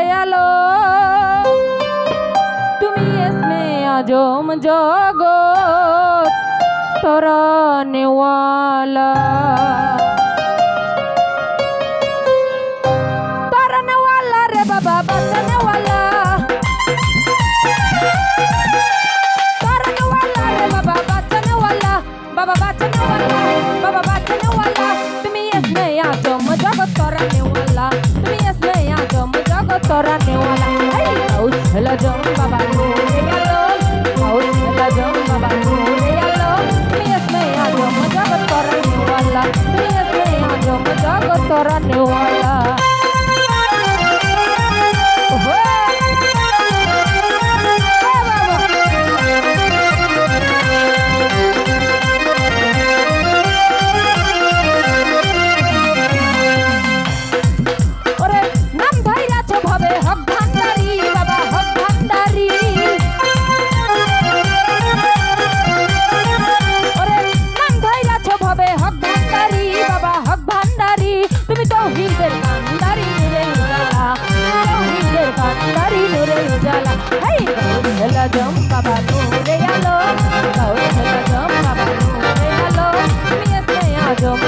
চলে এলো তুমি এসমে আজম জগৎ তরণওয়ালা। la jump, baba. Take a look. Out in the jump, baba. নিজের কান্দারি নুরে উজালা নিজের কান্দারি নুরে উজালা হেই গৌরী হেলা জম বাবা নুরে আলো। গৌরী হেলা জম বাবা নুরে আলো। মিয়ে স্নেহা জম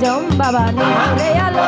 జం బాబా నీ ఆలయాలో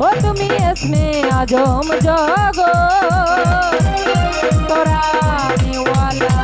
ও তুমি এসমে আজম জগ তোরা নিওয়ালা